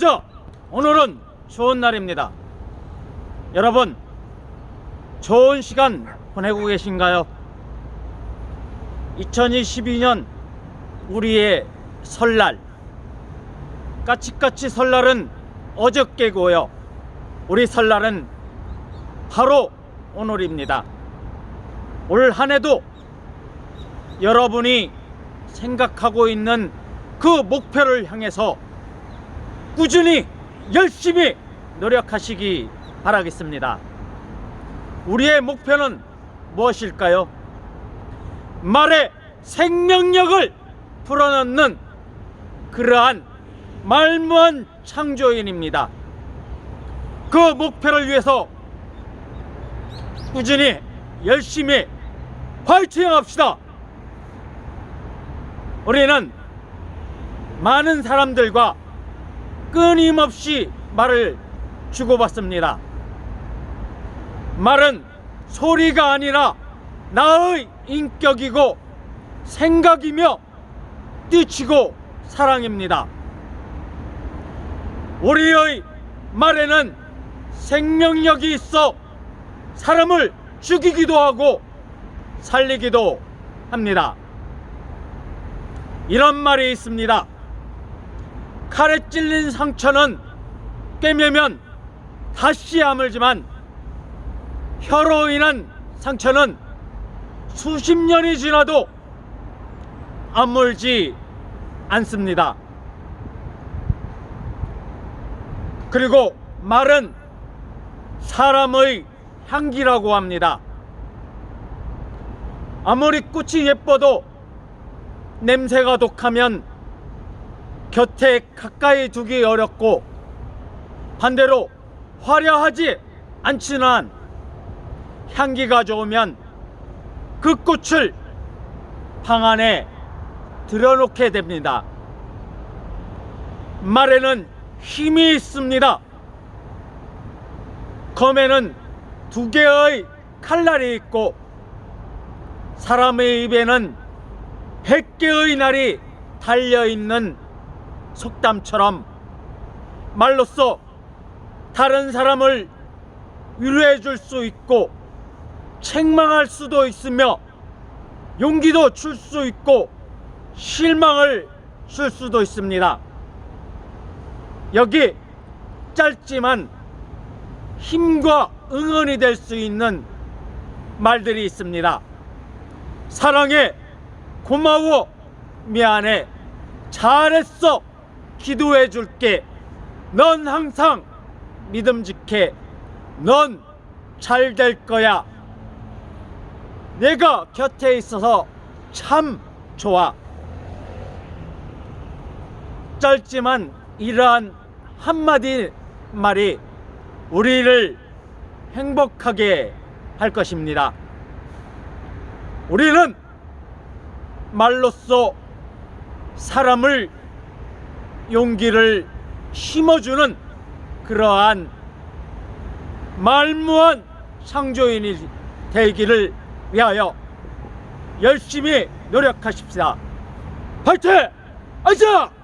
맞아! 오늘은 좋은 날입니다. 여러분, 좋은 시간 보내고 계신가요? 2022년 우리의 설날. 까치까치 설날은 어저께고요. 우리 설날은 바로 오늘입니다. 올 한 해도 여러분이 생각하고 있는 그 목표를 향해서 꾸준히 열심히 노력하시기 바라겠습니다. 우리의 목표는 무엇일까요? 말의 생명력을 불어넣는 그러한 말무한 창조인입니다. 그 목표를 위해서 꾸준히 열심히 파이팅 합시다. 우리는 많은 사람들과 끊임없이 말을 주고받습니다. 말은 소리가 아니라 나의 인격이고 생각이며 뜻이고 사랑입니다. 우리의 말에는 생명력이 있어 사람을 죽이기도 하고 살리기도 합니다. 이런 말이 있습니다. 칼에 찔린 상처는 꿰매면 다시 아물지만 혀로 인한 상처는 수십 년이 지나도 아물지 않습니다. 그리고 말은 사람의 향기라고 합니다. 아무리 꽃이 예뻐도 냄새가 독하면 곁에 가까이 두기 어렵고 반대로 화려하지 않지만 향기가 좋으면 그 꽃을 방 안에 들여놓게 됩니다. 말에는 힘이 있습니다. 검에는 두 개의 칼날이 있고 사람의 입에는 백 개의 날이 달려 있는 속담처럼 말로써 다른 사람을 위로해 줄 수 있고 책망할 수도 있으며 용기도 줄 수 있고 실망을 줄 수도 있습니다. 여기 짧지만 힘과 응원이 될 수 있는 말들이 있습니다. 사랑해, 고마워, 미안해, 잘했어, 기도해 줄게. 넌 항상 믿음직해. 넌 잘 될 거야. 내가 곁에 있어서 참 좋아. 짧지만 이러한 한마디 말이 우리를 행복하게 할 것입니다. 우리는 말로써 사람을 용기를 심어주는 그러한 말무한 창조인이 되기를 위하여 열심히 노력하십시다. 파이팅! 아자!